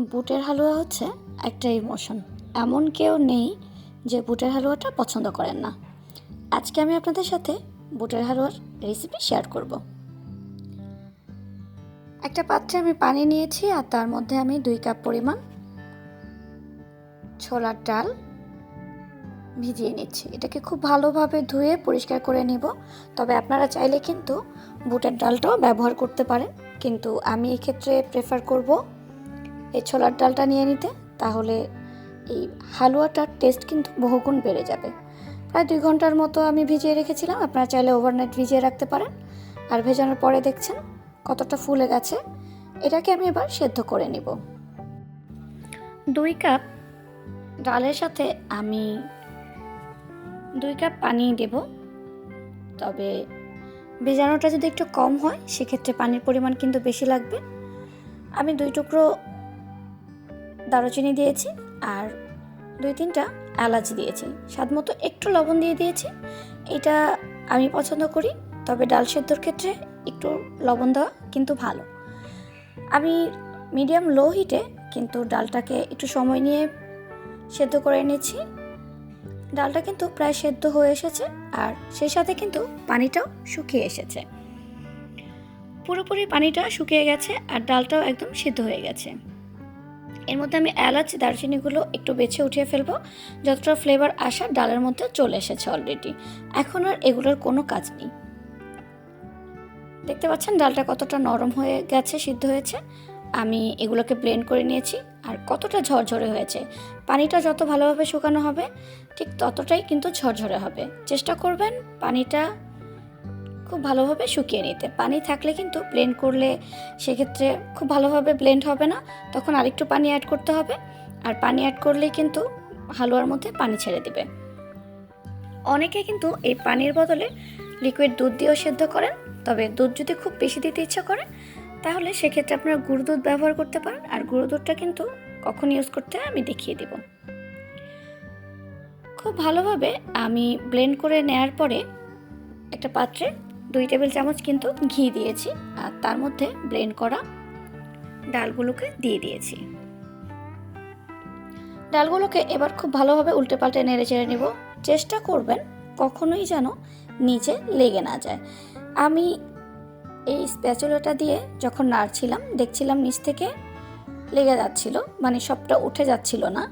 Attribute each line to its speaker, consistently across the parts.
Speaker 1: বুটের হালুয়া হচ্ছে একটা ইমোশন এমন কেউ নেই যে বুটের হালুয়াটা পছন্দ করেন না। আজকে আমি আপনাদের সাথে বুটের হালুয়ার রেসিপি শেয়ার করব। একটা পাত্রে আমি পানি নিয়েছি আর তার মধ্যে আমি দুই কাপ পরিমাণ ছোলার ডাল ভিজিয়ে নিচ্ছি। এটাকে খুব ভালোভাবে ধুয়ে পরিষ্কার করে নিব। তবে আপনারা চাইলে কিন্তু বুটের ডালটাও ব্যবহার করতে পারেন। কিন্তু আমি এক্ষেত্রে প্রেফার করব এই ছোলার ডালটা নিয়ে নিতে, তাহলে এই হালুয়াটার টেস্ট কিন্তু বহুগুণ বেড়ে যাবে। প্রায় দুই ঘণ্টার মতো আমি ভিজিয়ে রেখেছিলাম, আপনারা চাইলে ওভারনাইট ভিজিয়ে রাখতে পারেন। আর ভেজানোর পরে দেখছেন কতটা ফুলে গেছে, এটাকে আমি এবার সেদ্ধ করে নিব। দুই কাপ ডালের সাথে আমি দুই কাপ পানি দেব, তবে ভেজানোটা যদি একটু কম হয়, সেক্ষেত্রে পানির পরিমাণ কিন্তু বেশি লাগবে। আমি দুই টুকরো দারুচিনি দিয়েছি আর দুই তিনটা এলাচ দিয়েছি। স্বাদ মতো একটু লবণ দিয়ে দিয়েছি। এটা আমি পছন্দ করি, তবে ডাল সেদ্ধর ক্ষেত্রে একটু লবণ দেওয়া কিন্তু ভালো। আমি মিডিয়াম লো হিটে কিন্তু ডালটাকে একটু সময় নিয়ে সেদ্ধ করে নিয়েছি ডালটা কিন্তু প্রায় সেদ্ধ হয়ে এসেছে আর সেই সাথে কিন্তু পানিটাও শুকিয়ে এসেছে। পুরোপুরি পানিটা শুকিয়ে গেছে আর ডালটাও একদম সিদ্ধ হয়ে গেছে। এর মধ্যে আমি এলাচ, দারচিনিগুলো একটু বেছে উঠিয়ে ফেলব। যতটা ফ্লেভার আসা ডালের মধ্যে চলে এসেছে অলরেডি এখন আর এগুলোর কোনো কাজ নেই। দেখতে পাচ্ছেন ডালটা কতটা নরম হয়ে গেছে, সিদ্ধ হয়েছে। আমি এগুলোকে ব্লেন্ড করে নিয়েছি আর কতটা ঝরঝরে হয়েছে। পানিটা যত ভালোভাবে শুকানো হবে, ঠিক ততটাই কিন্তু ঝরঝরে হবে। চেষ্টা করবেন পানিটা খুব ভালোভাবে শুকিয়ে নিতে। পানি থাকলে কিন্তু ব্লেন্ড করলে সেক্ষেত্রে খুব ভালোভাবে ব্লেন্ড হবে না। তখন আরেকটু পানি অ্যাড করতে হবে। আর পানি অ্যাড করলেই কিন্তু হালুয়ার মধ্যে পানি ছেড়ে দিবে। অনেকে কিন্তু এই পানির বদলে লিকুইড দুধ দিয়েও সেদ্ধ করেন। তবে দুধ যদি খুব বেশি দিতে ইচ্ছা করে, তাহলে সেক্ষেত্রে আপনারা গুঁড়ো দুধ ব্যবহার করতে পারেন। আর গুঁড়ো দুধটা কিন্তু কখন ইউজ করতে আমি দেখিয়ে দেব। খুব ভালোভাবে আমি ব্লেন্ড করে নেয়ার পরে একটা পাত্রে দুই টেবিল চামচ কিন্তু ঘি দিয়েছি আর তার মধ্যে ব্লেন্ড করা ডালগুলোকে দিয়ে দিয়েছি। ডালগুলোকে এবার খুব ভালোভাবে উল্টে পাল্টে নেড়ে চেড়ে নেব। চেষ্টা করবেন কখনোই যেন নিচে লেগে না যায়। আমি এই স্প্যাচুলাটা দিয়ে যখন নাড়ছিলাম, দেখছিলাম নিচ থেকে লেগে যাচ্ছিল মানে সবটা উঠে যাচ্ছিল না।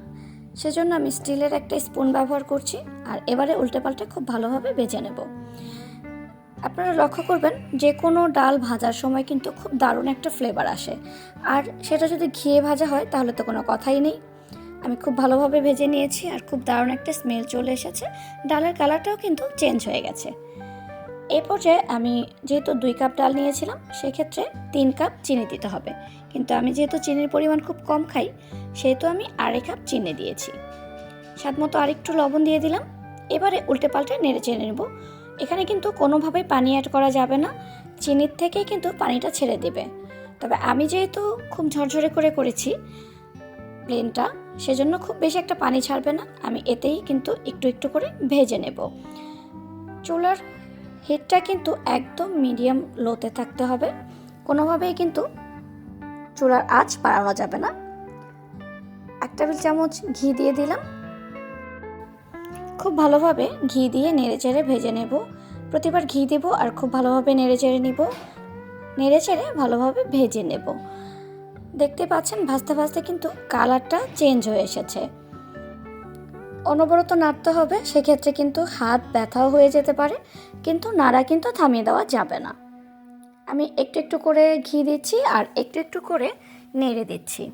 Speaker 1: সেজন্য আমি স্টিলের একটা স্পুন ব্যবহার করছি আর এবারে উল্টে পাল্টে খুব ভালোভাবে ভেজে নেব। আপনারা লক্ষ্য করবেন যে কোনো ডাল ভাজার সময় কিন্তু খুব দারুণ একটা ফ্লেভার আসে। আর সেটা যদি ঘিয়ে ভাজা হয়, তাহলে তো কোনো কথাই নেই। আমি খুব ভালোভাবে ভেজে নিয়েছি আর খুব দারুণ একটা স্মেল চলে এসেছে। ডালের কালারটাও কিন্তু চেঞ্জ হয়ে গেছে। এই পর্যায়ে আমি যেহেতু দুই কাপ ডাল নিয়েছিলাম, সেক্ষেত্রে তিন কাপ চিনি দিতে হবে। কিন্তু আমি যেহেতু চিনির পরিমাণ খুব কম খাই, সেহেতু আমি আড়াই কাপ চিনি দিয়েছি। স্বাদ মতো আরেকটু লবণ দিয়ে দিলাম। এবারে উল্টে পাল্টে নেড়ে চেড়ে নেব। এখানে কিন্তু কোনোভাবেই পানি অ্যাড করা যাবে না। চিনির থেকে কিন্তু পানিটা ছেড়ে দেবে। তবে আমি যেহেতু খুব ঝরঝরে করে করেছি প্লেনটা সেজন্য খুব বেশি একটা পানি ছাড়বে না। আমি এতেই কিন্তু একটু একটু করে ভেজে নেব। চুলার হিটটা কিন্তু একদম মিডিয়াম লোতে থাকতে হবে। কোনোভাবেই কিন্তু চুলার আঁচ বাড়ানো যাবে না। এক টেবিল চামচ ঘি দিয়ে দিলাম। খুব ভালোভাবে ঘি দিয়ে নেড়ে চেড়ে ভেজে নেব। প্রতিবার ঘি দেব আর খুব ভালোভাবে নেড়ে চেড়ে নিব। নেড়ে চেড়ে ভালোভাবে ভেজে নেব। দেখতে পাচ্ছেন ভাজতে ভাজতে কিন্তু কালারটা চেঞ্জ হয়ে এসেছে। অনবরত নাড়তে হবে, সেক্ষেত্রে কিন্তু হাত ব্যথাও হয়ে যেতে পারে, কিন্তু নাড়া কিন্তু থামিয়ে দেওয়া যাবে না। আমি একটু একটু করে ঘি দিচ্ছি আর একটু একটু করে নেড়ে দিচ্ছি।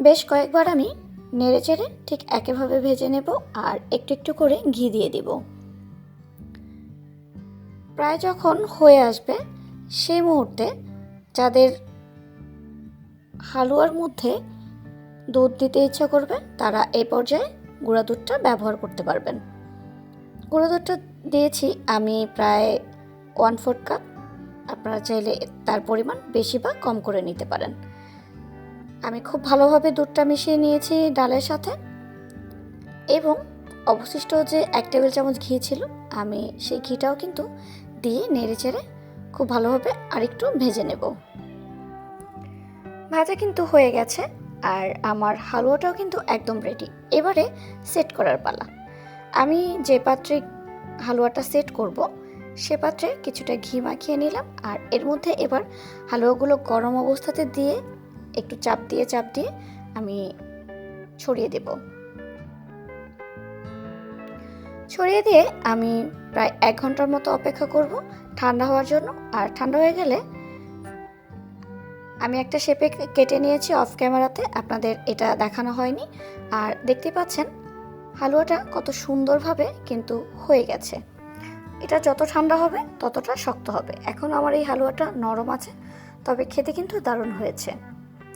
Speaker 1: বেশ কয়েকবার আমি নেড়ে চেড়ে ঠিক একইভাবে ভেজে নেব আর একটু একটু করে ঘি দিয়ে দিব। প্রায় যখন হয়ে আসবে, সেই মুহূর্তে যাদের হালুয়ার মধ্যে দুধ দিতে ইচ্ছা করবে, তারা এই পর্যায়ে গুঁড়া দুধটা ব্যবহার করতে পারবেন। গুঁড়া দুধটা দিয়েছি আমি প্রায় ওয়ান ফোর্থ কাপ। আপনারা চাইলে তার পরিমাণ বেশি বা কম করে নিতে পারেন। আমি খুব ভালোভাবে দুধটা মিশিয়ে নিয়েছি ডালের সাথে। এবং অবশিষ্ট যে এক টেবিল চামচ ঘি ছিল, আমি সেই ঘিটাও কিন্তু দিয়ে নেড়ে চেড়ে খুব ভালোভাবে আরেকটু ভেজে নেব। ভাজা কিন্তু হয়ে গেছে আর আমার হালুয়াটাও কিন্তু একদম রেডি এবারে সেট করার পালা। আমি যে পাত্রে হালুয়াটা সেট করব, সে পাত্রে কিছুটা ঘি মাখিয়ে নিলাম আর এর মধ্যে এবার হালুয়াগুলো গরম অবস্থাতে দিয়ে একটু চাপ দিয়ে চাপ দিয়ে আমি ছড়িয়ে দেব। ছড়িয়ে দিয়ে আমি প্রায় এক ঘণ্টার মতো অপেক্ষা করব ঠান্ডা হওয়ার জন্য। আর ঠান্ডা হয়ে গেলে আমি একটা শেপে কেটে নিয়েছি অফ ক্যামেরাতে। আপনাদের এটা দেখানো হয়নি। আর দেখতে পাচ্ছেন হালুয়াটা কত সুন্দরভাবে কিন্তু হয়ে গেছে। এটা যত ঠান্ডা হবে ততটা শক্ত হবে। এখন আমার এই হালুয়াটা নরম আছে, তবে খেতে কিন্তু দারুণ হয়েছে।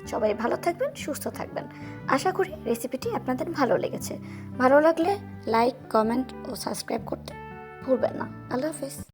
Speaker 1: সবাই ভালো থাকবেন, সুস্থ থাকবেন। আশা করি রেসিপিটি আপনাদের ভালো লেগেছে। ভালো লাগলে লাইক, কমেন্ট ও সাবস্ক্রাইব করতে ভুলবেন না। আল্লাহ হাফেজ।